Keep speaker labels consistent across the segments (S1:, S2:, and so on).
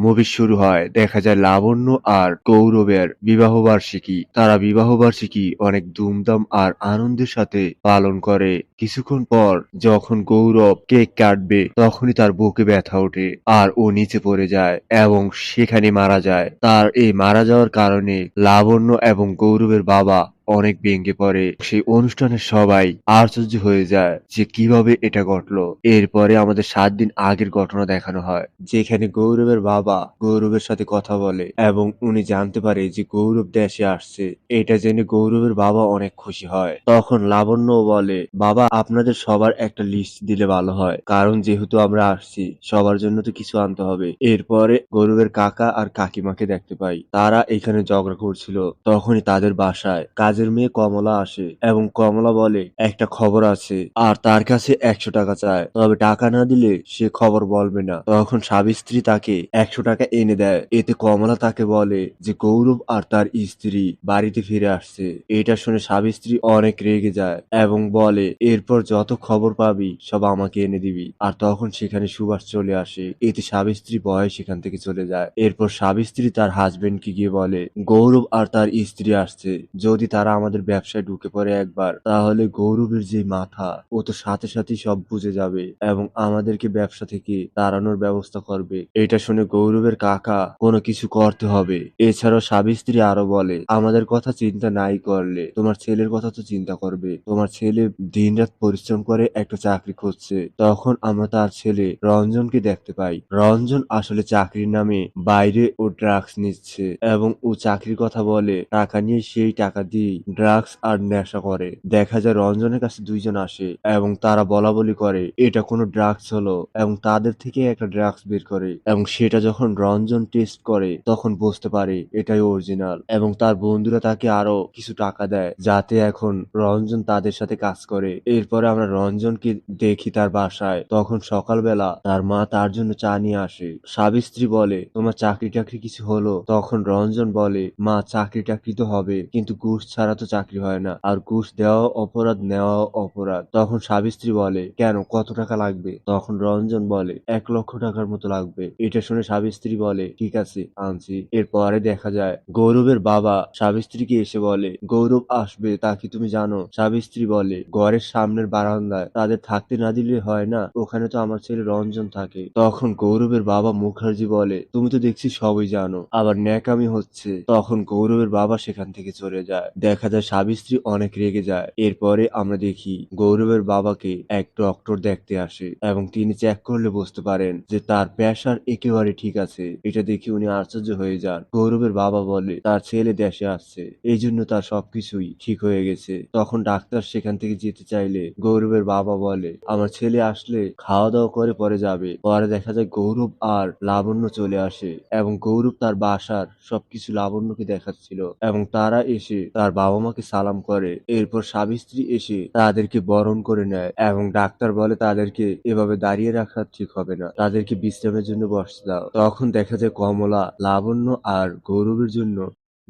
S1: Movie শুরু হয়, দেখা যায় লাবণ্য আর গৌরবের বিবাহ বার্ষিকী তারা বিবাহ বার্ষিকী অনেক ধুমধাম আর আনন্দের সাথে পালন করে। কিছুক্ষণ পর যখন গৌরব কেক কাটবে, তখনই তার বুকে ব্যথা ওঠে আর ও নিচে পড়ে যায় এবং সেখানে মারা যায়। তার এই মারা যাওয়ার কারণে লাবণ্য এবং গৌরবের বাবা অনেক ভেঙে পড়ে। সেই অনুষ্ঠানে সবাই আশ্চর্য হয়ে যায় যে কীভাবে এটা ঘটলো। এরপরে আমাদের সাত দিন আগের ঘটনা দেখানো হয়, যেখানে গৌরবের বাবা গৌরবের সাথে কথা বলে এবং উনি জানতে পারে যে গৌরব দেশে আসছে। এটা জেনে গৌরবের বাবা অনেক খুশি হয়। তখন লাবণ্য বলে, বাবা, আপনাদের সবার একটা লিস্ট দিলে ভালো হয়। কারণ যেহেতু আমরা আসছি, সবার জন্য তো কিছু আনতে হবে। এরপরে গৌরবের কাকা আর কাকিমাকে দেখতে পাই। তারা এখানে ঝগড়া করছিল। তখনই তাদের বাসায় কাজের মেয়ে কমলা আসে এবং কমলা বলে, একটা খবর আছে, আর তার কাছে একশো টাকা চায়। তবে টাকা না দিলে সে খবর বলবে না। তখন স্বামী তাকে একশো টাকা এনে দেয়। এতে কমলা তাকে বলে যে, গৌরব আর তার স্ত্রী বাড়িতে ফিরে আসছে। এটা শুনে স্বামী স্ত্রী অনেক রেগে যায় এবং বলে, এরপর যত খবর পাবি, সব আমাকে এনে দিবি। আর তখন সেখানে সুভাষ চলে আসে। এতে স্বামী স্ত্রী সেখান থেকে চলে যায়। এরপর স্বামী স্ত্রী তার হাজবেন্ডকে গিয়ে বলে, গৌরব আর তার স্ত্রী আসছে। যদি তারা আমাদের ব্যবসায় ঢুকে পড়ে একবার, তাহলে গৌরবের যে মাথা, ও তো সাথে সাথে সব বুঝে যাবে এবং আমাদেরকে ব্যবসা থেকে তাড়ানোর ব্যবস্থা করবে। এটা শুনে গৌরবের কাকা কোনো কিছু করতে হবে। এছাড়াও স্বামী স্ত্রী আরও বলে, আমাদের কথা চিন্তা নাই করলে, তোমার ছেলের কথা তো চিন্তা করবে। তোমার ছেলে দিনরাত পরিশ্রম করে একটা চাকরি খুঁজছে। তখন আমরা তার ছেলে রঞ্জনকে দেখতে পাই। রঞ্জন আসলে চাকরির নামে বাইরে ও ড্রাগস নিচ্ছে এবং ও চাকরির কথা বলে, টাকা নিয়ে সেই টাকা দিয়ে ড্রাগস আর নেশা করে। দেখা যায় রঞ্জনের কাছে দুইজন আসে এবং তারা বলা বলি করে, এটা কোনো ড্রাগস হলো। এবং তাদের থেকে একটা ড্রাগস বের করে এবং সেটা যখন রঞ্জন টেস্ট করে, তখন বুঝতে পারে এটাই অরিজিনাল। এবং তার বন্ধুরা তাকে আরও কিছু টাকা দেয়, যাতে এখন রঞ্জন তাদের সাথে কাজ করে। এরপরে আমরা রঞ্জনকে দেখি তার বাসায়। তখন সকালবেলা তার মা তার জন্য চা নিয়ে আসে। সাবিস্ত্রী বলে, তোমার চাকরি টাকরি কিছু হলো? তখন রঞ্জন বলে, মা চাকরি টাকরি তো হবে, কিন্তু ঘুষ ছাড়া তো চাকরি হয় না। আর ঘুষ দেওয়া অপরাধ, নেওয়া অপরাধ। তখন স্বামী স্ত্রী বলে, কেন? কত টাকা লাগবে? তখন রঞ্জন বলে, এক লক্ষ টাকার মতো লাগবে। এটা শুনে স্বামী স্ত্রী বলে, ঠিক আছে, আনছি। এরপরে দেখা যায়, গৌরবের বাবা স্বামী স্ত্রীকে এসে বলে, গৌরব আসবে, তা কি তুমি জানো? স্বামী স্ত্রী বলে, ঘরের সামনের বারান্দায়। তাদের থাকতে না দিলে হয় না। ওখানে তো আমার ছেলে রঞ্জন থাকে। তখন গৌরবের বাবা মুখার্জি বলে, তুমি তো দেখছি সবই জানো। আবার ন্যাকামি হচ্ছে। তখন গৌরবের বাবা সেখান থেকে চলে যায়। দেখা যায় স্বামী স্ত্রী অনেক রেগে যায়। এরপরে আমরা দেখি গৌরবের বাবাকে এক ডক্টর দেখতে আসে এবং তিনি চেক করলে বুঝতে পারেন যে তার প্রেশার একেবারে ঠিক আছে। এটা দেখে উনি আশ্চর্য হয়ে যান। গৌরবের বাবা বলে, তার ছেলে দেশে আসছে। এই জন্য তার সবকিছুই ঠিক হয়ে গেছে। তখন ডাক্তার সেখান থেকে যেতে চাইলে গৌরবের বাবা বলে, আমার ছেলে আসলে খাওয়া দাওয়া করে পরে যাবে। পরে দেখা যায় গৌরব আর লাবণ্য চলে আসে এবং গৌরব তার বাসার সবকিছু লাবণ্যকে দেখাচ্ছিল এবং তারা এসে তার বাবা মাকে সালাম করে। এরপর স্বামী এসে তাদেরকে বরণ করে নেয় এবং ডাক্তার বলে তাদেরকে এভাবে দাঁড়িয়ে রাখা ঠিক হবে না। তাদেরকে বিশ্রামের জন্য বসতে দাও তখন দেখা যায় কমলা, লাবণ্য আর গৌরবের জন্য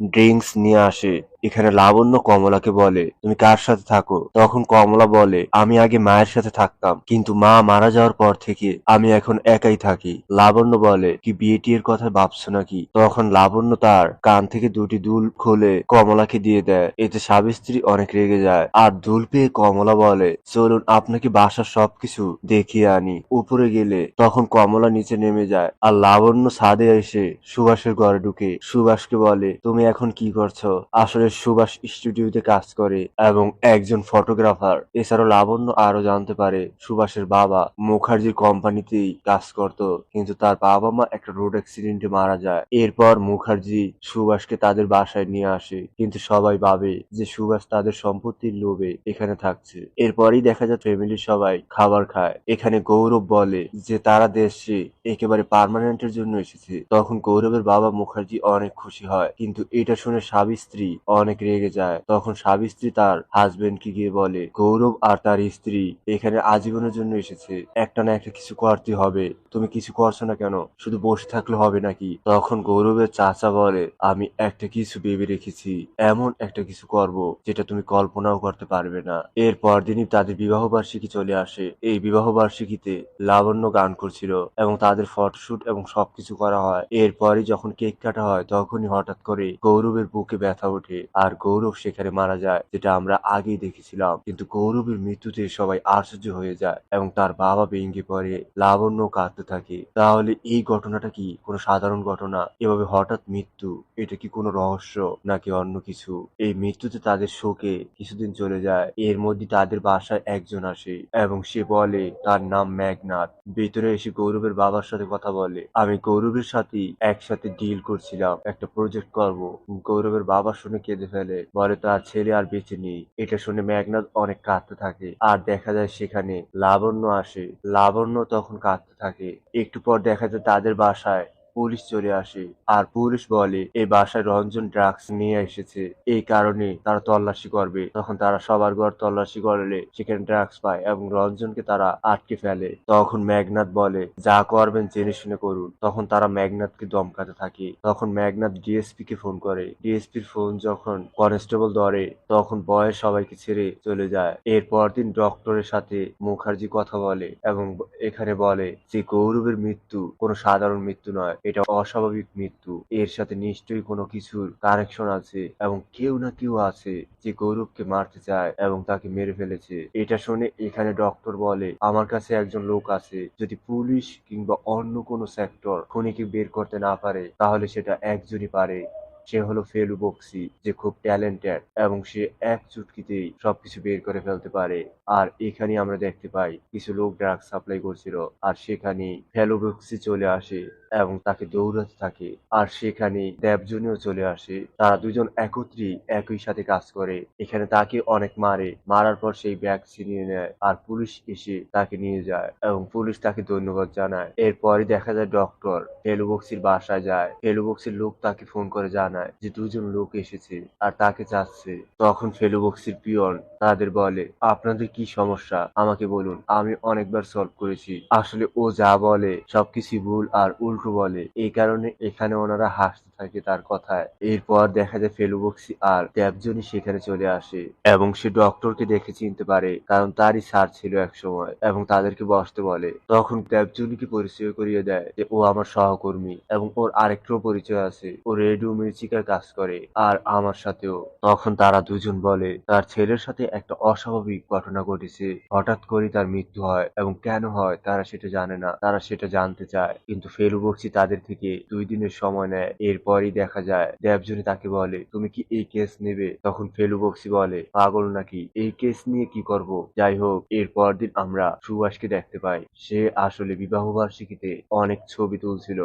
S1: ড্রিঙ্কস নিয়ে আসে। এখানে লাবণ্য কমলাকে বলে, তুমি কার সাথে থাকো? তখন কমলা বলে, আমি আগে মায়ের সাথে থাকতাম, কিন্তু মা মারা যাওয়ার পর থেকে আমি এখন একাই থাকি। লাবণ্য বলে, কি বিয়েটির কথা ভাবছ নাকি? তখন লাবণ্য তার কান থেকে দুটি দুল খুলে কমলাকে দিয়ে দেয়। এতে স্বামী অনেক রেগে যায়। আর দুল পেয়ে কমলা বলে, চলুন, আপনাকে বাসার সবকিছু দেখিয়ে আনি। উপরে গেলে তখন কমলা নিচে নেমে যায়। আর লাবণ্য ছাদে এসে সুভাষের ঘরে ঢুকে সুভাষকে বলে, তুমি এখন কি করছ? আসলে সুভাষ স্টুডিওতে কাজ করে এবং একজন ফটোগ্রাফার। এছাড়াও লাবণ্য আরও জানতে পারে, সুভাষের বাবা মুখার্জির কোম্পানিতেই কাজ করত, কিন্তু তার বাবা মা একটা রোড অ্যাক্সিডেন্টে মারা যায়। এরপর মুখার্জি সুভাষকে তাদের বাসায় নিয়ে আসে, কিন্তু সবাই ভাবে যে সুভাষ তাদের সম্পত্তির লোভে এখানে থাকছে। এরপরই দেখা যায় ফ্যামিলির সবাই খাবার খায়। এখানে গৌরব বলে যে তারা দেশে একেবারে পার্মানেন্টের জন্য এসেছে। তখন গৌরবের বাবা মুখার্জি অনেক খুশি হয়, কিন্তু এটা শুনে স্বামী স্ত্রী অনেক রেগে যায়। তখন স্বামী স্ত্রী তার হাজবেন্ডকে গিয়ে বলে, গৌরব আর তার স্ত্রী এখানে আজীবনের জন্য এসেছে। একটা না একটা কিছু করতে হবে। তুমি কিছু করছ না কেন? শুধু বসে থাকলে হবে নাকি? তখন গৌরবের চাচা বলে, আমি একটা কিছু ভেবে রেখেছি। এমন একটা কিছু করব যেটা তুমি কল্পনাও করতে পারবে না। এর পরদিনই তাদের বিবাহ বার্ষিকী চলে আসে। এই বিবাহ বার্ষিকীতে লাবণ্য গান করছিল এবং তাদের ফটোশুট এবং সবকিছু করা হয়। এরপরই যখন কেক কাটা হয়, তখনই হঠাৎ করে গৌরবের বুকে ব্যথা ওঠে আর গৌরব সেখানে মারা যায়, যেটা আমরা আগেই দেখেছিলাম। কিন্তু গৌরবের মৃত্যুতে সবাই আশ্চর্য হয়ে যায় এবং তার বাবা ভেঙে পড়ে, লাবণ্য কাঁদতে থাকে। তাহলে এই ঘটনাটা কি কোনো সাধারণ ঘটনা? এভাবে হঠাৎ মৃত্যু, এটা কি কোনো রহস্য নাকি অন্য কিছু? এই মৃত্যুতে তাদের শোকে কিছুদিন চলে যায়। এর মধ্যে তাদের বাসায় একজন আসে এবং সে বলে, তার নাম মেঘনাথ। ভেতরে এসে গৌরবের বাবার সাথে কথা বলে, আমি গৌরবের সাথে একসাথে ডিল করছিলাম, একটা প্রজেক্ট করব। গৌরবের বাবা শুনে কেঁদে ফেলে। বলে, তার ছেলে আর বেঁচে নেই। এটা শুনে মেঘনাথ অনেক কাঁদতে থাকে। আর দেখা যায় সেখানে লাবণ্য আসে। লাবণ্য তখন কাঁদতে থাকে। একটু পর দেখা যায় তাদের বাসায় পুলিশ চলে আসে। আর পুলিশ বলে এই বাসায় রঞ্জন ড্রাগস নিয়ে এসেছে। এই কারণে তারা তল্লাশি করবে। তখন তারা সবার ঘর তল্লাশি করলে সেখানে ড্রাগস পায় এবং রঞ্জনকে তারা আটকে ফেলে। তখন মেঘনাথ বলে, যা করবেন জেনে শুনে করুন। তখন তারা মেঘনাথকে দমকাতে থাকে। তখন মেঘনাথ ডিএসপি কে ফোন করে। ডিএসপির ফোন যখন কনস্টেবল ধরে, তখন বয়স সবাইকে ছেড়ে চলে যায়। এর পরদিন ডক্টরের সাথে মুখার্জি কথা বলে এবং এখানে বলে যে, গৌরবের মৃত্যু কোনো সাধারণ মৃত্যু নয়। এটা অস্বাভাবিক মৃত্যু। এর সাথে নিশ্চয়ই কোনো কিছুর কানেকশন আছে এবং কেউ না কেউ আছে যে গৌরবকে মারতে চায় এবং তাকে মেরে ফেলেছে। এটা শুনে এখানে ডক্টর বলে, আমার কাছে একজন লোক আছে, যদি পুলিশ কিংবা অন্য কোনো সেক্টর খুনিকে বের করতে না পারে, তাহলে সেটা একজনই পারে। সে হলো ফেলু বক্সি, যে খুব ট্যালেন্টেড এবং সে এক চুটকিতেই সবকিছু বের করে ফেলতে পারে। আর এখানে আমরা দেখতে পাই, কিছু লোক ড্রাগ সাপ্লাই করছিল, আর সেখানে ফেলু বক্সি চলে আসে। এবং তাকে দৌড়াতে থাকে। আর সেখানে দেবজনীও চলে আসে। তারা দুজন একত্রেই একই সাথে কাজ করে। এখানে তাকে অনেক মারে। মারার পর সেই ব্যাগ ছিনিয়ে নেয় আর পুলিশ এসে তাকে নিয়ে যায় এবং পুলিশ তাকে ধন্যবাদ জানায়। এরপরে দেখা যায় ডক্টর ফেলুবক্সির বাসায় যায়। ফেলুবক্সির লোক তাকে ফোন করে জানায় যে দুজন লোক এসেছে আর তাকে চাচ্ছে তখন ফেলুবক্সির পিয়ন তাদের বলে, আপনাদের কি সমস্যা? আমাকে বলুন। আমি অনেকবার সলভ করেছি। আসলে ও যা বলে সবকিছু ভুল আর উল্টো বলে। এই কারণে এখানে ওনারা হাসতে থাকে তার কথায়। এরপর দেখা যায় ফেলুবক্সি আর দেবজনী সেখানে চলে আসে এবং সে ডক্টরকে দেখে চিনতে পারে, কারণ তারই স্যার ছিল এক সময় এবং তাদেরকে বসতে বলে। তখন দেবজনীকে পরিচয় করিয়ে দেয় যে, ও আমার সহকর্মী এবং ওর আরেকটাও পরিচয় আছে। ও রেডিও মিউজিকের কাজ করে আর আমার সাথেও। তখন তারা দুজন বলে, তার ছেলের সাথে একটা অস্বাভাবিক ঘটনা ঘটেছে। হঠাৎ করে তার মৃত্যু হয় এবং কেন হয় তারা সেটা জানে না। তারা সেটা জানতে চায়। কিন্তু ফেলুবক্সি তাদের থেকে। দুই দিনের সময় নেয়, এরপরই দেখা যায় দেবজনী তাকে বলে, তুমি কি এই কেস নেবে? তখন ফেলু বক্সি বলে, পাগল নাকি? এই কেস নিয়ে কি করব? যাই হোক, এরপর দিন আমরা সুভাষকে দেখতে পাই। সে আসলে বিবাহ বার্ষিকীতে অনেক ছবি তুলছিল।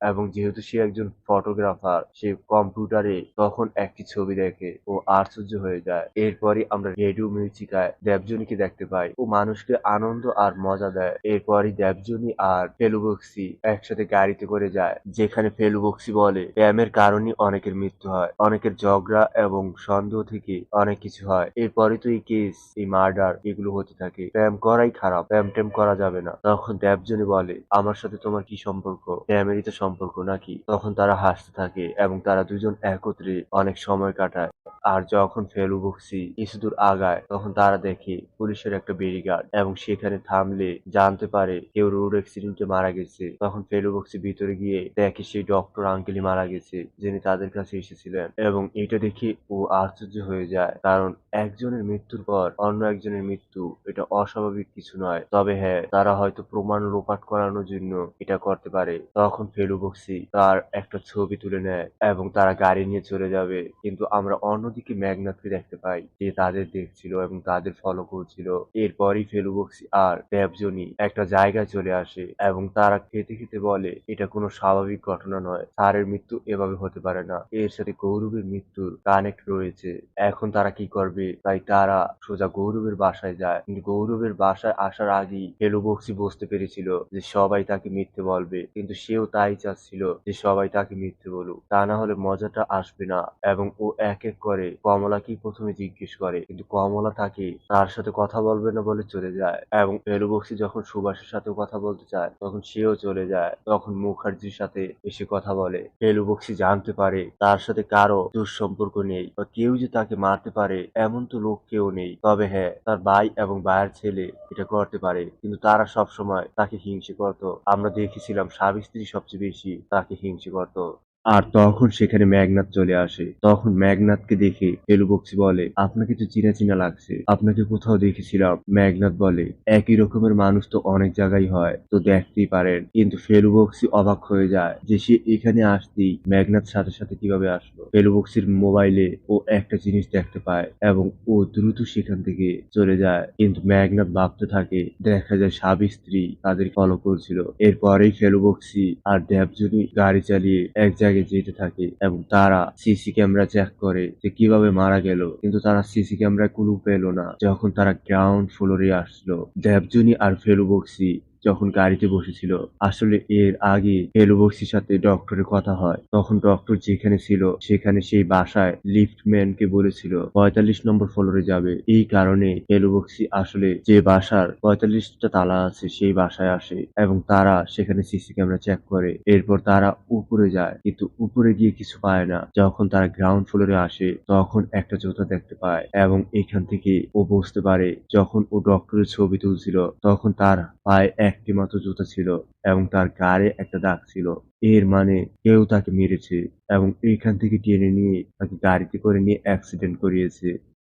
S1: এবং যেহেতু সে একজন ফটোগ্রাফার সে কম্পিউটারে তখন একটি ছবি দেখে ও আশ্চর্য হয়ে যায়। এরপরই আমরা রেডিও মিউজিকায় দেবজনীকে দেখতে পাই। ও মানুষকে আনন্দ আর মজা দেয়। এরপরই দেবজনী আর ফেলুবক্সি একসাথে গাড়িতে করে যায়, যেখানে ফেলুবক্সি বলে ব্যায়ামের কারণে অনেকের মৃত্যু হয়, অনেকের ঝগড়া এবং সন্দেহ থেকে অনেক কিছু হয়। এরপরে তো এই কেস এই মার্ডার এগুলো হতে থাকে। ব্যায়াম করাই খারাপ ব্যায়াম ট্যাম করা যাবে না। তখন দেবজনী বলে, আমার সাথে তোমার কি সম্পর্ক? ব্যায়ামেরই তো সম্পর্ক নাকি? তখন তারা হাসতে থাকে এবং তারা দুজন একত্রে অনেক সময় কাটায়। আর যখন ফেলুবক্সি কিছু দূর আগায়, তখন তারা দেখে পুলিশের একটা বেরিগার্ড এবং সেখানে থামলে জানতে পারে কেউ রোড অ্যাক্সিডেন্টে মারা গেছে। তখন ফেলুবক্সি ভিতরে গিয়ে দেখে সেই ডক্টর আঙ্কেলই মারা গেছে, যিনি তাদের কাছে এসেছিলেন। এবং এটা দেখে ও আশ্চর্য হয়ে যায়, কারণ একজনের মৃত্যুর পর অন্য একজনের মৃত্যু এটা অস্বাভাবিক কিছু নয়। তবে হ্যাঁ তারা হয়তো প্রমাণ লোপাট করানোর জন্য এটা করতে পারে। তখন ফেলুবক্সি তার একটা ছবি তুলে নেয় এবং তারা গাড়ি নিয়ে চলে যাবে। কিন্তু আমরা অন্যদিকে ম্যাগনাথকে দেখতে পাই যে তাদের দেখছিল এবং তাদের ফলো করছিল। এরপরই ফেলু বক্সি আর দেবজনী একটা জায়গায় চলে আসে এবং তারা খেতে খেতে বলে, এটা কোনো স্বাভাবিক ঘটনা নয়। স্যারের মৃত্যু এভাবে হতে পারে না। এর সাথে গৌরবের মৃত্যুর কানেক্ট রয়েছে। এখন তারা কি করবে? তাই তারা সোজা গৌরবের বাসায় যায়। কিন্তু গৌরবের বাসায় আসার আগেই ফেলু বক্সি বুঝতে পেরেছিল যে সবাই তাকে মিথ্যে বলবে। কিন্তু সেও তাই চাচ্ছিল যে সবাই তাকে মিথ্যে বলুক। তা না হলে মজাটা আসবে না এবং ও এক এক করে কমলাকেই প্রথমে জিজ্ঞেস করে, কিন্তু কমলা তাকে তার সাথে কথা বলবে না বলে চলে যায় এবং ফেলুবক্সি যখন সুভাষের সাথে কথা বলতে চায়, তখন সেও চলে যায়। তখন মুখার্জির সাথে এসে কথা বলে। ফেলুবক্সি জানতে পারে তার সাথে কারও দুঃসম্পর্ক নেই বা কেউ যে তাকে মারতে পারে এমন তো লোক কেউ নেই। তবে হ্যাঁ তার ভাই এবং ভাইয়ের ছেলে এটা করতে পারে, কিন্তু তারা সব সময় তাকে হিংসে করত। আমরা দেখেছিলাম স্বামী স্ত্রী সবচেয়ে বেশি তাকে হিংসে করত। আর তখন সেখানে মেঘনাথ চলে আসে। তখন মেঘনাথকে দেখে ফেলুবক্সি বলে আপনাকে তো চিনা চিনা লাগছে। আপনাকে কোথাও দেখেছিলাম মেঘনাথ বলে। একই রকমের মানুষ তো অনেক জায়গায় হয়, তো দেখতেই পারেন। কিন্তু ফেলুবক্সি অবাক হয়ে যায় যে সে এখানে আসতেই মেঘনাথ সাথে সাথে কীভাবে আসলো। ফেলুবক্সির মোবাইলে ও একটা জিনিস দেখতে পায় এবং ও দ্রুত সেখান থেকে চলে যায়। কিন্তু মেঘনাথ ভাবতে থাকে, দেখা যায় স্বামী স্ত্রী তাদের ফলো করছিল। এরপরেই ফেলুবক্সি আর দেবজনী গাড়ি চালিয়ে এক জায়গায় যেতে থাকে এবং তারা সিসি ক্যামেরা চেক করে যে কীভাবে মারা গেল। কিন্তু তারা সিসি ক্যামেরায় কোনো পেল না। যখন তারা গ্রাউন্ড ফ্লোরে আসলো দেবজুনি আর ফেলুবক্সি যখন গাড়িতে বসেছিল, আসলে এর আগে ফেলুবক্সির সাথে ডক্টরের কথা হয়, তখন ডক্টর যেখানে ছিল, সেখানে সেই বাসায় লিফটম্যানকে বলেছিল, পঁয়তাল্লিশ নম্বর ফ্লোরে যাবে। এই কারণে ফেলুবক্সি আসলে যে বাসার পঁয়তাল্লিশটা তালা আছে, সেই বাসায় আসে এবং তারা সেখানে সিসি ক্যামেরা চেক করে। এরপর তারা উপরে যায়, কিন্তু উপরে গিয়ে কিছু পায় না। যখন তারা গ্রাউন্ড ফ্লোরে আসে, তখন একটা জুতা দেখতে পায় এবং এখান থেকে ও বুঝতে পারে। যখন ও ডক্টরের ছবি তুলছিল, তখন তার পায়ে একটি মাত্র জুতা ছিল এবং তার গাড়ে একটা দাগ ছিল। এর মানে কেউ তাকে মেরেছে এবং এখান থেকে টেনে নিয়ে তাকে গাড়িতে করে নিয়ে অ্যাক্সিডেন্ট করিয়েছে।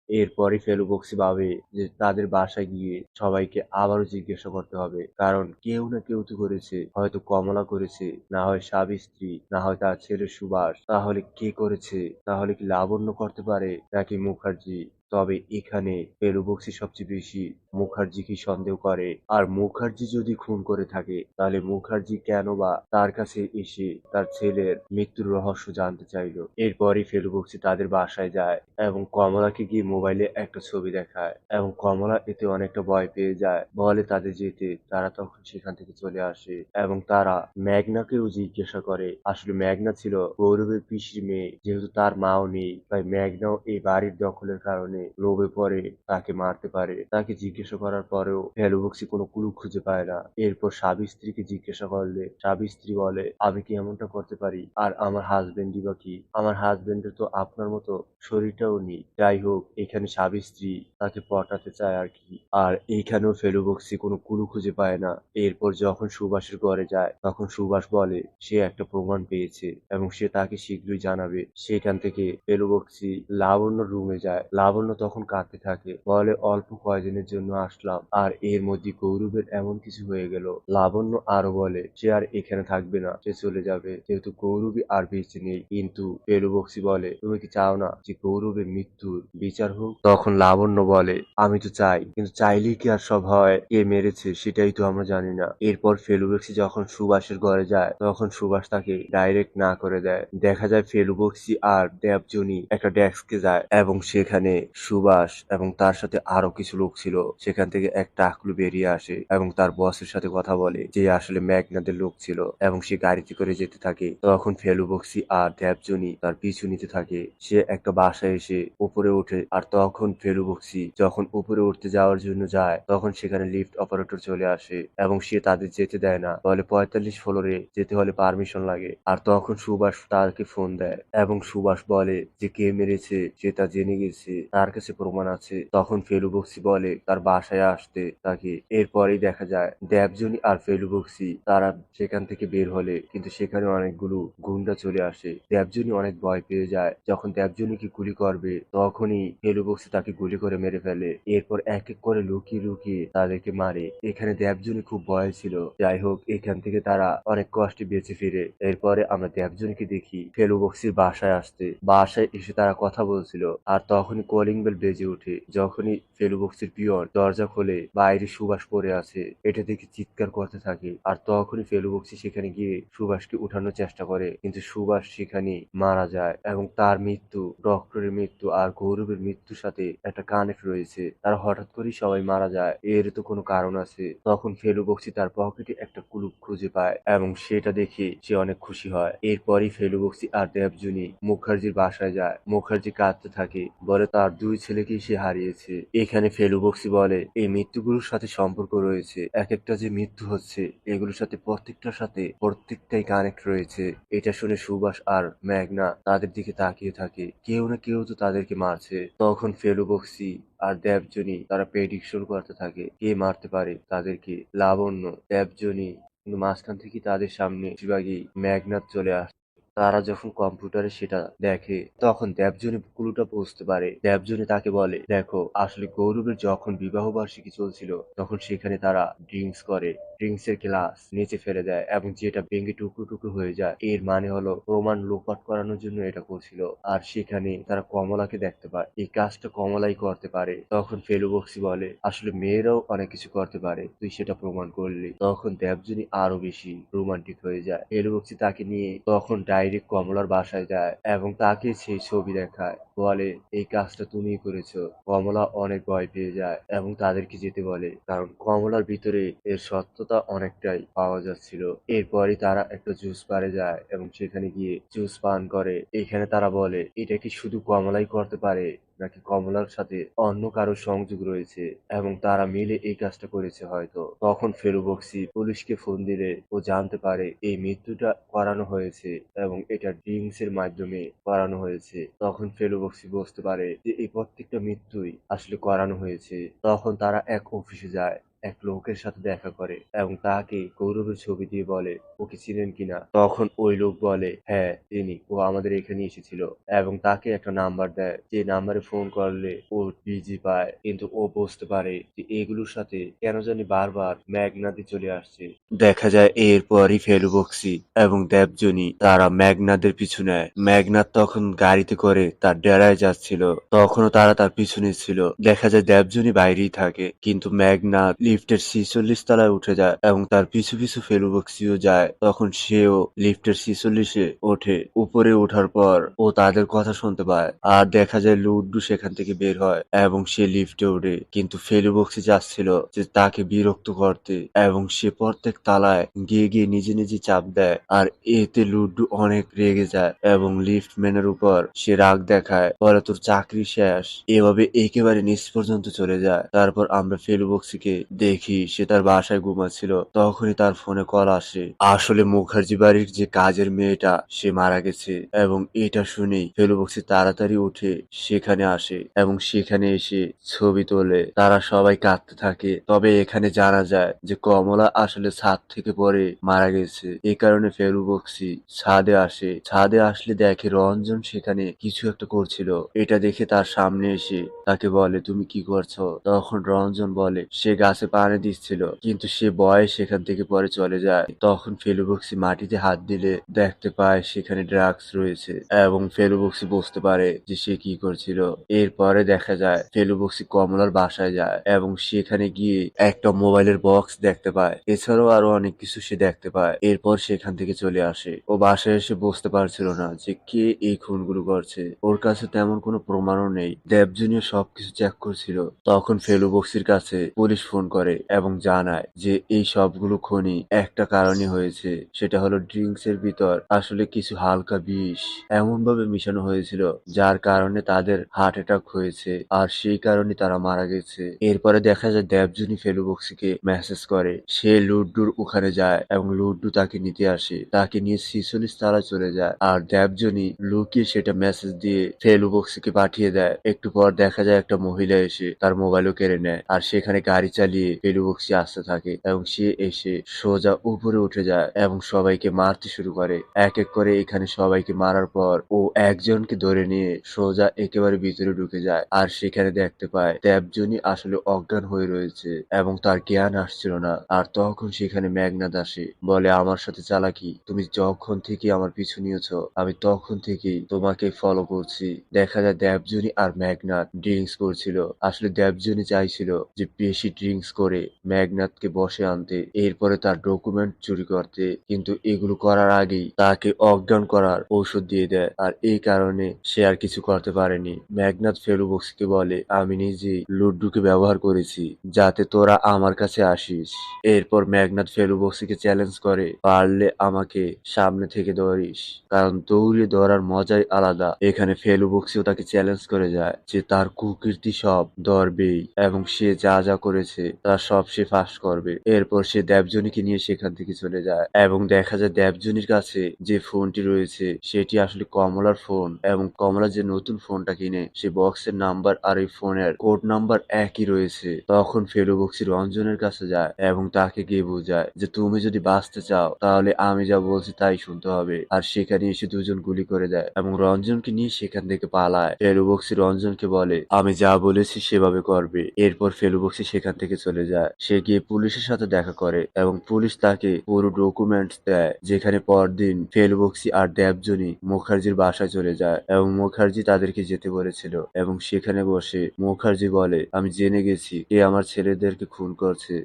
S1: এরপরে ফেলুবক্সি ভাবে যে তাদের বাসায় গিয়ে সবাইকে আবারও জিজ্ঞাসা করতে হবে, কারণ কেউ না কেউ তো করেছে, হয়তো কমলা করেছে, না হয় স্বামী স্ত্রী, না হয় তার ছেলে সুভাষ তাহলে কে করেছে? তাহলে কি লাবণ্য করতে পারে নাকি মুখার্জি? তবে এখানে ফেলুবক্সি সবচেয়ে বেশি মুখার্জিকে সন্দেহ করে। আর মুখার্জি যদি খুন করে থাকে, তাহলে মুখার্জি কেন বা তার কাছে এসে তার ছেলের মৃত্যুর রহস্য জানতে চাইলো? এরপরই ফেলুবক্সি তাদের বাসায় যায় এবং কমলাকে গিয়ে মোবাইলে একটা ছবি দেখায় এবং কমলা এতে অনেকটা ভয় পেয়ে যায়। বলে তাদের যেতে তারা তখন সেখান থেকে চলে আসে এবং তারা ম্যাগনাকেও জিজ্ঞাসা করে, আসলে ম্যাগনা ছিল গৌরবের পিসির মেয়ে, যেহেতু তার মাও নেই, তাই ম্যাগনাও এই বাড়ির দখলের কারণে লোভে পড়ে, তাকে মারতে পারে, তাকে জিজ্ঞাসা করার পরেও ফেলুবক্সি কোনো কুলু খুঁজে পায় না। এরপর স্বামী স্ত্রীকে জিজ্ঞাসা করলে স্বামী স্ত্রী বলে, আমি কি এমনটা করতে পারি? আর আমার হাজবেন্ডই বা কি? আমার হাজবেন্ডের তো আপনার মতো শরীরটাও নেই। যাই হোক, এখানে স্বামী স্ত্রী তাকে পটাতে চায় আর কি। আর এইখানেও ফেলুবক্সি কোনো কুলু খুঁজে পায় না। এরপর যখন সুভাষের ঘরে যায়, তখন সুভাষ বলে, সে একটা প্রমাণ পেয়েছে এবং সে তাকে শীঘ্রই জানাবে। সেখান থেকে ফেলুবক্সি লাবণ্য রুমে যায়। লাবণ্য তখন কাঁদতে থাকে। বলে, অল্প কয়দিনের জন্য আসলাম, আর এর মধ্যে গৌরবের এমন কিছু হয়ে গেল। লাবণ্য আরও বলে, সে আর এখানে থাকবে না, সে চলে যাবে। যেহেতু গৌরবী আর বেঁচে নেই। কিন্তু ফেলুবক্সি বলে, তুমি কি চাও না যে গৌরবের মৃত্যুর বিচার হোক? তখন লাবণ্য বলে, আমি তো চাই, কিন্তু চাইলেই কি আর সব হয়? কে মেরেছে সেটাই তো আমরা জানি না। এরপর ফেলুবক্সি যখন সুভাষের ঘরে যায়, তখন সুভাষ তাকে ডাইরেক্ট না করে দেয়। দেখা যায় ফেলুবক্সি আর দেবজনী একটা ডেস্কে যায় এবং সেখানে সুভাষ এবং তার সাথে আরও কিছু লোক ছিল। সেখান থেকে এক টাকলু বেরিয়ে আসে এবং তার বসের সাথে কথা বলে যে আসলে ম্যাগনাদের লোক ছিল এবং সে গাড়িতে করে যেতে থাকে। তখন ফেলুবক্সি আর দেবজনী তার পিছু নিতে থাকে। সে একটা বাসায় এসে উপরে ওঠে আর তখন ফেলুবক্সি যখন উপরে উঠতে যাওয়ার জন্য যায়, তখন সেখানে লিফট অপারেটর চলে আসে এবং সে তাদের যেতে দেয় না। বলে পঁয়তাল্লিশ ফ্লোরে যেতে হলে পারমিশন লাগে। আর তখন সুভাষ তারকে ফোন দেয় এবং সুভাষ বলে যে কে মেরেছে, সে তা জেনে গেছে। তার কাছে প্রমাণ আছে। তখন ফেলুবক্সি বলে, তার বাসায় আসতে তাকে। এরপরেই দেখা যায় দেবজনী আর ফেলুবক্সি, তারা সেখান থেকে বের হলে, কিন্তু সেখানে অনেকগুলো গুন্ডা চলে আসে। দেবজনী অনেক ভয় পেয়ে যায়। যখন দেবজনীকে গুলি করবে, তখনই ফেলুবক্সি তাকে গুলি করে মেরে ফেলে। এরপর এক এক করে লুকিয়ে লুকিয়ে তাদেরকে মারে। এখানে দেবজনী খুব ভয় ছিল। যাই হোক, এখান থেকে তারা অনেক কষ্টে বেঁচে ফিরে। এরপরে আমরা দেবজনীকে দেখি, ফেলুবক্সির বাসায় আসতে। বাসায় এসে তারা কথা বলছিল। আর তখনই কলিং বেল বেজে ওঠে। যখনই ফেলুবক্সির পিয়ন দরজা খোলে, বাইরে সুবাস পড়ে আছে। এটা দেখে চিৎকার করতে থাকে। আর তখনই ফেলুবক্সি সেখানে গিয়ে সুবাসকে উঠানোর চেষ্টা করে। কিন্তু সুবাস সেখানে মারা যায় এবং তার মৃত্যু, ডক্টরের মৃত্যু আর গৌরবের মৃত্যুর সাথে একটা কানেক্ট রয়েছে। তারা হঠাৎ করেই সবাই মারা যায়। এর তো কোনো কারণ আছে। তখন ফেলুবক্সি তার পকেটে একটা কুলুপ খুঁজে পায় এবং সেটা দেখে সে অনেক খুশি হয়। এরপরই ফেলুবক্সি আর দেবজুনি মুখার্জির বাসায় যায়। মুখার্জি কাঁদতে থাকে। বলে তার দুই ছেলেকেই সে হারিয়েছে। এখানে ফেলুবক্সি বলে, এই মৃত্যুগুলোর সাথে সম্পর্ক রয়েছে। এক একটা যে মৃত্যু হচ্ছে, এগুলোর সাথে প্রত্যেকটার সাথে প্রত্যেকটাই কানেক্ট রয়েছে। এটা শুনে সুবাস আর ম্যাগনা তাদের দিকে তাকিয়ে থাকে। কেউ না কেউ তো তাদেরকে মারছে। তখন ফেলুবক্সি আর দেবজনী তারা প্রেডিকশন করতে থাকে, কে মারতে পারে তাদেরকে। লাবণ্য দেবজনী কিন্তু মাঝখান থেকে তাদের সামনে বেশিরভাগই ম্যাগনাত চলে আসে। তারা যখন কম্পিউটারে সেটা দেখে, তখন দেবজনী কুলুটা বুঝতে পারে। দেবজনী তাকে বলে, দেখো, আসলে গৌরবের যখন বিবাহ বার্ষিকী চলছিল, তখন সেখানে তারা ড্রিঙ্কস করে। ড্রিঙ্কস এর গ্লাস নিচে ফেলে দেয় এবং যেটা ভেঙে টুকরো টুকরো হয়ে যায়, এর মানে হলো প্রমাণ লোপাট করানোর জন্য এটা করছিল। আর সেখানে তারা কমলাকে দেখতে পায়। এই কাজটা কমলাই করতে পারে। তখন ফেলুবক্সি বলে, আসলে মেয়েরাও অনেক কিছু করতে পারে। তুই সেটা প্রমাণ করলি। তখন দেবজনী আরও বেশি রোমান্টিক হয়ে যায়। ফেলুবক্সি তাকে নিয়ে তখন ডাইরেক্ট কমলার বাসায় যায় এবং তাকে সেই ছবি দেখায়। বলে, এই কাজটা তুমিই করেছ। কমলা অনেক ভয় পেয়ে যায় এবং তাদেরকে যেতে বলে, কারণ কমলার ভিতরে এর সত্যতা অনেকটাই পাওয়া যাচ্ছিল। এরপরই তারা একটা জুস বারে যায় এবং সেখানে গিয়ে জুস পান করে। এখানে তারা বলে, এটা কি শুধু কমলাই করতে পারে, নাকি কমলার সাথে অন্য কারও সংযোগ রয়েছে? এবং তারা মিলে এই কাজটা করেছে হয়তো। তখন ফেরু ফেরুবক্সি পুলিশকে ফোন দিলে ও জানতে পারে, এই মৃত্যুটা করানো হয়েছে এবং এটা ড্রিঙ্কস এর মাধ্যমে করানো হয়েছে। তখন ফেরুবক্সি বুঝতে পারে যে এই প্রত্যেকটা মৃত্যুই আসলে করানো হয়েছে। তখন তারা এক অফিসে যায়। এক লোকের সাথে দেখা করে এবং তাকে গৌরবের ছবি দিয়ে বলে, ওকে চিনেন কিনা? তখন ওই লোক বলে হ্যাঁ তিনি। ও আমাদের এখানে এসেছিল। এবং তাকে একটা নাম্বার দেয়। যে নাম্বারে ফোন করলে ও বিজি পায়। কিন্তু ও বুঝতে পারে যে এগুলোর সাথে কেন জানি বারবার ম্যাগনাদি চলে আসছে। দেখা যায় এরপরই ফেলু ফেলুবক্সি এবং দেবজনী তারা ম্যাগনাদের পিছু নেয় ম্যাগনাথ তখন গাড়িতে করে তার ডেরায় যাচ্ছিল। তখনও তারা তার পিছনে ছিল। দেখা যায় দেবজনী বাইরেই থাকে। কিন্তু ম্যাগনাথ লিফটের ছিচল্লিশ তলায় উঠে যায় এবং তার পিছু পিছু ফেলুবক্সিও যায়। তখন সেও লিফটের ছিচল্লিশে ওঠে। উপরে ওঠার পর ও তাদের কথা শুনতে পায়। আর দেখা যায় লুড্ডু সেখান থেকে বের হয় এবং সে লিফটে ওঠে। কিন্তু ফেলুবক্সি যাচ্ছিল যে তাকে বিরক্ত করতে এবং সে প্রত্যেক তালায় গিয়ে গিয়ে নিজে নিজে চাপ দেয়। আর এতে লুড্ডু অনেক রেগে যায় এবং লিফট ম্যানের উপর সে রাগ দেখায়, বলে, তোর চাকরি শেষ। এভাবে একেবারে নিচ পর্যন্ত চলে যায়। তারপর আমরা ফেলুবক্সিকে দেখি সে তার বাসায় ঘুমাচ্ছিল। তখনই তার ফোনে কল আসে। আসলে মুখার্জি বাড়ির যে কাজের মেয়েটা, সে মারা গেছে এবং এটা শুনেই ফেলুবক্সি তাড়াতাড়ি উঠে সেখানে আসে এবং সেখানে এসে ছবি তোলে। তারা সবাই কাঁদতে থাকে। তবে এখানে জানা যায় যে কমলা আসলে ছাদ থেকে পরে মারা গেছে। এই কারণে ফেলুবক্সি ছাদে আসে। ছাদে আসলে দেখে রঞ্জন সেখানে কিছু একটা করছিল। এটা দেখে তার সামনে এসে তাকে বলে, তুমি কি করছ? তখন রঞ্জন বলে, সে গাছে পানি দিচ্ছিল। কিন্তু সে বয়ে সেখান থেকে পরে চলে যায়। তখন ফেলুবক্সি মাটিতে হাত দিলে দেখতে পায় সেখানে ড্রাগস রয়েছে এবং ফেলুবক্সি বুঝতে পারে যে সে কি করছিল। এরপরে দেখা যায় ফেলুবক্সি কমলার বাসায় যায় এবং সেখানে গিয়ে একটা মোবাইলের বক্স দেখতে পায়। এছাড়াও আরও অনেক কিছু সে দেখতে পায়। এরপর সেখান থেকে চলে আসে। ও বাসায় এসে বুঝতে পারছিল না যে কে এই খুনগুলো করছে। ওর কাছে তেমন কোনো প্রমাণও নেই। দেবজনীয় সবকিছু চেক করছিল। তখন ফেলুবক্সির কাছে পুলিশ ফোন করে। এবং জানায় যে এই সবগুলো খনি একটা কারণে হয়েছে। সেটা হলো ড্রিঙ্কস এর ভিতর আসলে কিছু হালকা বিষ এমন ভাবে মিশানো হয়েছিল, যার কারণে তাদের হার্ট অ্যাটাক হয়েছে আর সেই কারণে তারা মারা গেছে। এরপরে দেখা যায় দেবজনী ফেলুবক্সিকে মেসেজ করে, সে লুড্ডুর ওখানে যায় এবং লুড্ডু তাকে নিতে আসে। তাকে নিয়ে ছিচল্লিশ তারা চলে যায় আর দেবজনী লুকিয়ে সেটা মেসেজ দিয়ে ফেলুবক্সিকে পাঠিয়ে দেয়। একটু পর দেখা যায় একটা মহিলা এসে তার মোবাইলও কেড়ে নেয় আর সেখানে গাড়ি চালিয়ে দিকে ফেলুবক্সি আসতে থাকে এবং সে এসে সোজা উপরে উঠে যায় এবং সবাইকে মারতে শুরু করে। এক এক করে এখানে সবাইকে মারার পর ও একজনকে ধরে নিয়ে সোজা একেবারে ভিতরে ঢুকে যায় আর সেখানে দেখতে পায় দেবজনী আসলে অজ্ঞান হয়ে রয়েছে এবং তার জ্ঞান আসছিল না। আর তখন সেখানে মেঘনাদ আসে, বলে, আমার সাথে চালাকি, তুমি যখন থেকে আমার পিছু নিয়েছ, আমি তখন থেকেই তোমাকে ফলো করছি। দেখা যায় দেবজনী আর মেঘনাথ ড্রিঙ্কস করছিল। আসলে দেবজনী চাইছিল যে, বেশি ড্রিঙ্কস করে মেঘনাথকে বসে আনতে, এরপরে তার ডকুমেন্ট চুরি করতে। কিন্তু এগুলো করার আগেই তাকে অজ্ঞান করার ঔষধ দিয়ে দেয়। আর এই কারণে সে আর কিছু করতে পারেনি। মেঘনাথ ফেলুবক্সকে বলে, আমি নিজেই লুড্ডুকে ব্যবহার করেছি, যাতে তোরা আমার কাছে আসিস। এরপর মেঘনাথ ফেলুবক্সিকে চ্যালেঞ্জ করে, পারলে আমাকে সামনে থেকে ধরিস। কারণ দৌড়ে ধরার মজাই আলাদা। এখানে ফেলুবক্সিও তাকে চ্যালেঞ্জ করে যায় যে তার কুকীর্তি সব ধরবেই, এবং সে যা যা করেছে তার সব সে ফাঁস করবে। এরপর সে দেবজনীকে নিয়ে সেখান থেকে চলে যায় এবং দেখা যায় দেবজনীর কাছে যে ফোনটি রয়েছে, সেটি আসলে কমলার ফোন এবং কমলা যে নতুন ফোনটা কিনে, সে বক্সের নাম্বার আর এই ফোনের কোড নাম্বার একই রয়েছে। তখন ফেলু বক্সি রঞ্জনের কাছে যায় এবং তাকে গিয়ে বোঝায় যে, তুমি যদি বাঁচতে চাও, তাহলে আমি যা বলছি তাই শুনতে হবে। আর সেখানে এসে দুজন গুলি করে দেয় এবং রঞ্জনকে নিয়ে সেখান থেকে পালায়। ফেলু বক্সি রঞ্জনকে বলে, আমি যা বলেছি সেভাবে করবে। এরপর ফেলু বক্সি সেখান থেকে চলে যায়। সে গিয়ে পুলিশের সাথে দেখা করে এবং পুলিশ তাকে পুরো ডকুমেন্টস দেয়, যেখানে পরদিন ফেলুবক্সি আর দেবজনী মুখার্জির বাসায় চলে যায় এবং মুখার্জি তাদেরকে যেতে বলেছিল এবং সেখানে বসে মুখার্জি বলে, আমি জেনে গেছি কে আমার ছেলেদেরকে খুন করছে।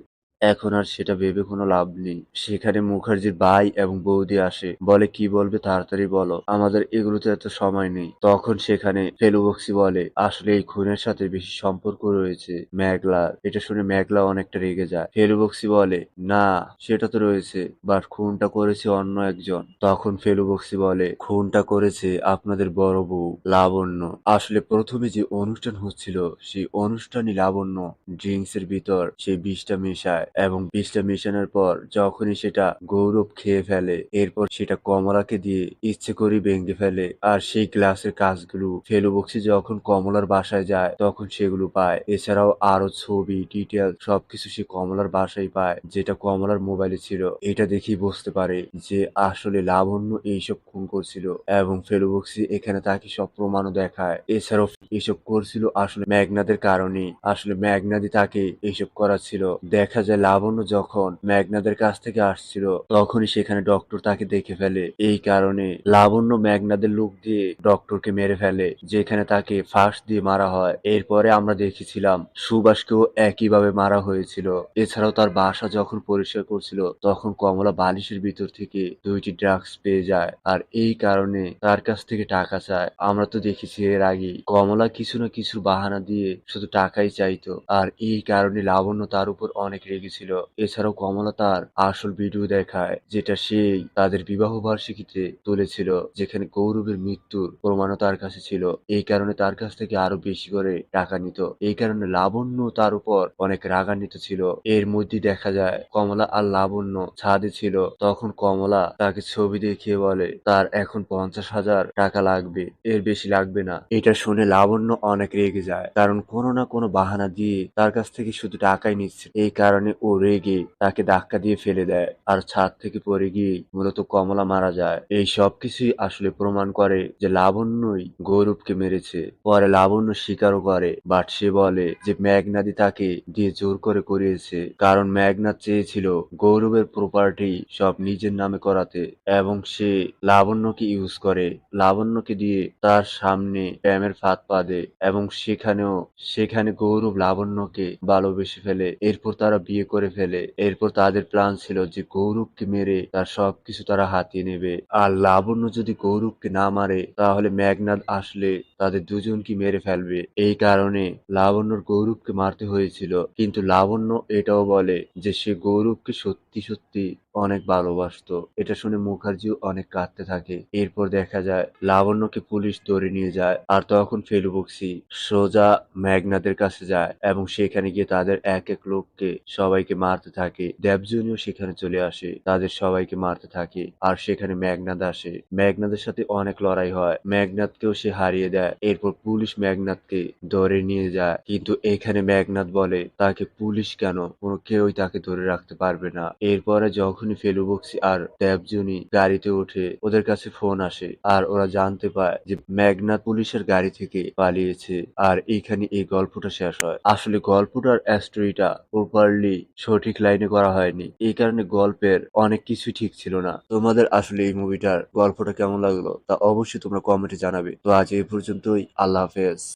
S1: এখন আর সেটা ভেবে কোনো লাভ নেই। সেখানে মুখার্জির ভাই এবং বৌদি আসে। বলে, কি বলবে তাড়াতাড়ি বলো। আমাদের এগুলোতে এত সময় নেই। তখন সেখানে ফেলুবক্সি বলে, আসলে এই খুনের সাথে বেশি সম্পর্ক রয়েছে মেঘলার এটা শুনে মেঘলা অনেকটা রেগে যায়। ফেলুবক্সি বলে, না, সেটা তো রয়েছে বাট খুনটা করেছে অন্য একজন। তখন ফেলুবক্সি বলে, খুনটা করেছে আপনাদের বড় বউ, লাবণ্য। আসলে প্রথমে যে অনুষ্ঠান হচ্ছিল, সেই অনুষ্ঠানই লাবণ্য ড্রিঙ্কস এর ভিতর সেই বিষটা মেশায়। এবং বিষটা মেশানোর পর যখনই সেটা গৌরব খেয়ে ফেলে, এরপর সেটা কমলাকে দিয়ে ইচ্ছে করে ভেঙে ফেলে। আর সেই গ্লাসের কাজগুলো ফেলু বক্সি যখন কমলার বাসায় যায়, তখন সেগুলো পায়। এছাড়াও আরও ছবি, ডিটেল সবকিছু সে কমলার বাসায় পায়, যেটা কমলার মোবাইলে ছিল। এটা দেখেই বুঝতে পারে যে আসলে লাবণ্য এইসব খুন করছিল এবং ফেলু বক্সি এখানে তাকে সব প্রমাণও দেখায়। এছাড়াও এসব করছিল আসলে ম্যাগনাদের কারণে আসলে ম্যাগনাদি তাকে এইসব করাচ্ছিল। দেখা যায় লাবণ্য যখন ম্যাগনাদের কাছ থেকে আসছিল, তখনই সেখানে ডক্টর তাকে দেখে ফেলে। এই কারণে লাবণ্য ম্যাগনাদের লোক দিয়ে ডক্টরকে মেরে ফেলে, যেখানে তাকে ফাঁস দিয়ে মারা হয়। এরপরে আমরা দেখেছিলাম, সুভাষকেও একইভাবে মারা হয়েছিল। এছাড়াও তার বাসা যখন পরিষ্কার করছিল, তখন কমলা বালিশের ভিতর থেকে দুইটি ড্রাগস পেয়ে যায়। আর এই কারণে তার কাছ থেকে টাকা চায়। আমরা তো দেখেছি এর আগে, কমলা কিছু না কিছু বাহানা দিয়ে শুধু টাকাই চাইতো। আর এই কারণে লাবণ্য তার উপর অনেক রেগেছিল এছাড়াও কমলা তার আসল ভিডিও দেখায়, যেটা সেই তাদের বিবাহ বার্ষিকীতে তুলেছিল, যেখানে গৌরবের মৃত্যুর প্রমাণও তার কাছে ছিল। এই কারণে তার কাছ থেকে আরও বেশি করে টাকা নিত। এই কারণে লাবণ্য তার উপর অনেক রাগান্বিত ছিল। এর মধ্যে দেখা যায়, কমলা আর লাবণ্য ছাদে ছিল। তখন কমলা তাকে ছবি দেখিয়ে বলে, তার এখন পঞ্চাশ হাজার টাকা লাগবে। এর বেশি লাগবে না। এটা শুনে লাবণ্য অনেক রেগে যায়, কারণ কোনো না কোনো বাহানা দিয়ে তার কাছ থেকে শুধু টাকাই নিচ্ছে। এই কারণে ও রেগে তাকে ধাক্কা দিয়ে ফেলে দেয় আর ছাদ থেকে পড়ে গিয়ে মূলত কমলা মারা যায়। এই সব কিছুই আসলে প্রমাণ করে যে লাবণ্যই গৌরবকে মেরেছে। পরে লাবণ্য স্বীকারও করে, বাট সে বলে যে মেঘনাদি তাকে দিয়ে জোর করে করিয়েছে, কারণ মেঘনাথ চেয়েছিল গৌরবের প্রপার্টি সব নিজের নামে করাতে এবং সে লাবণ্যকে ইউজ করে। লাবণ্যকে দিয়ে তার সামনে প্রেমের ফাঁদ পাদে এবং সেখানেও, সেখানে গৌরব লাবণ্যকে ভালোবেসে ফেলে। এরপর তারা বিয়ে করে ফেলে। এরপর তাদের প্ল্যান ছিল যে গৌরবকে মেরে তার সবকিছু তারা হাতিয়ে নেবে। আর লাবণ্য যদি গৌরবকে না মারে, তাহলে মেঘনাদ আসলে তাদের দুজনকে মেরে ফেলবে। এই কারণে লাবণ্যর গৌরবকে মারতে হয়েছিল। কিন্তু লাবণ্য এটাও বলে যে সে গৌরবকে সত্যি সত্যি অনেক ভালোবাসতো। এটা শুনে মুখার্জিও অনেক কাঁদতে থাকে। এরপর দেখা যায়, লাবণ্যকে পুলিশ ধরে নিয়ে যায় আর তখন ফেলুবক্সি সোজা ম্যাগনাদের কাছে যায় এবং সেখানে গিয়ে তাদের এক এক লোককে সবাইকে মারতে থাকে। দেবজনীও সেখানে চলে আসে, তাদের সবাইকে মারতে থাকে আর সেখানে ম্যাগনাদ আসে। ম্যাগনাদের সাথে অনেক লড়াই হয়। ম্যাগনাদকেও সে হারিয়ে দেয়। এরপর পুলিশ ম্যাগনাদকে ধরে নিয়ে যায়। কিন্তু এখানে ম্যাগনাদ বলে, তাকে পুলিশ কেন? কোনো কেউই তাকে ধরে রাখতে পারবে না। এরপরে যখনই ফেলুবক্সি আর দেবজনী গাড়িতে ওঠে ওদের কাছে ফোন আসে আর ওরা জানতে পায় যে ম্যাগনাদ পুলিশের গাড়ি থেকে পালিয়েছে আর এইখানে এই গল্পটা শেষ হয়। আসলে গল্পটার স্টোরিটা প্রপারলি সঠিক লাইনে করা হয়নি। এই কারণে গল্পের অনেক কিছু ঠিক ছিল না। তোমাদের আসলে এই মুভিটার গল্পটা কেমন লাগল তা অবশ্যই তোমরা কমেন্টে জানাবে। তো আজ এই পর্যন্তই। আল্লাহ হাফেজ।